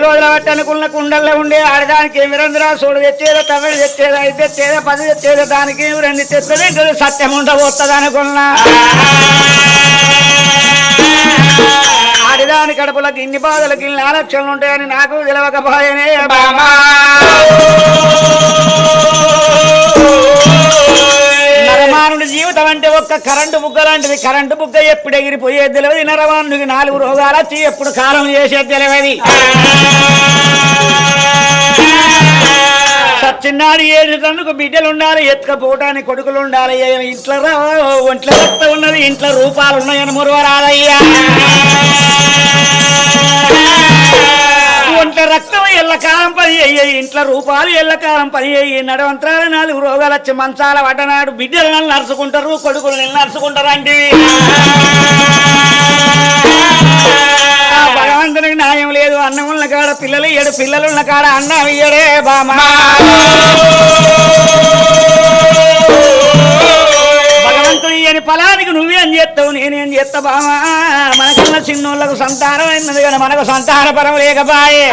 రోజుల బట్టి అనుకున్న కుండల్లో ఉండే ఆడదానికి విరంధ్రా సోడు తెచ్చేదో తమిళ తెచ్చేదా ఇది తెచ్చేదో పది తెచ్చేదో దానికి రెండు తెచ్చది సత్యం ఉండబోతుంది అనుకున్నా. ఆడిదాని కడుపులకు ఇన్ని బాధలకు ఇన్ని ఆలోచనలు ఉంటాయని నాకు తెలవకపోయేనే బామా. నరమానుడి జీవితం అంటే ఒక్క కరెంటు బుగ్గ లాంటిది. కరెంటు బుగ్గ ఎప్పుడు ఎగిరిపోయేది తెలియదు. నరమానుడికి నాలుగు రోగాలు వచ్చి ఎప్పుడు కాలం చేసేది తెలియదు. చిన్నాడు ఏడు తన్నుకు బిడ్డలు ఉండాలి ఎత్తుకపోవటానికి కొడుకులు ఉండాలి. ఇంట్లో ఒంట్లో ఉన్నది ఇంట్లో రూపాలు ఉన్నాయని మురవరాదయ్యా రక్తం ఎల్లకాలం పని అయ్యాయి ఇంట్లో రూపాలు ఎల్లకాలం పని అయ్యి నడవంతరాలు నాలుగు రోగాలు వచ్చి మంచాల వడనాడు బిడ్డలు నన్ను నడుచుకుంటారు కొడుకులు నిన్ను నడుచుకుంటారు అంటే భగవంతునికి న్యాయం లేదు అన్నం ఉన్న కాడ పిల్లలు ఇయ్యడు పిల్లలు ఉన్న కాడ అన్నం ఇయ్యడే బామా. చేస్తావు నేనేం చేస్తా బామా మనకన్నా చిన్నోళ్ళకు సంతానం అయినది కానీ మనకు సంతాన పరం లేకపాయే.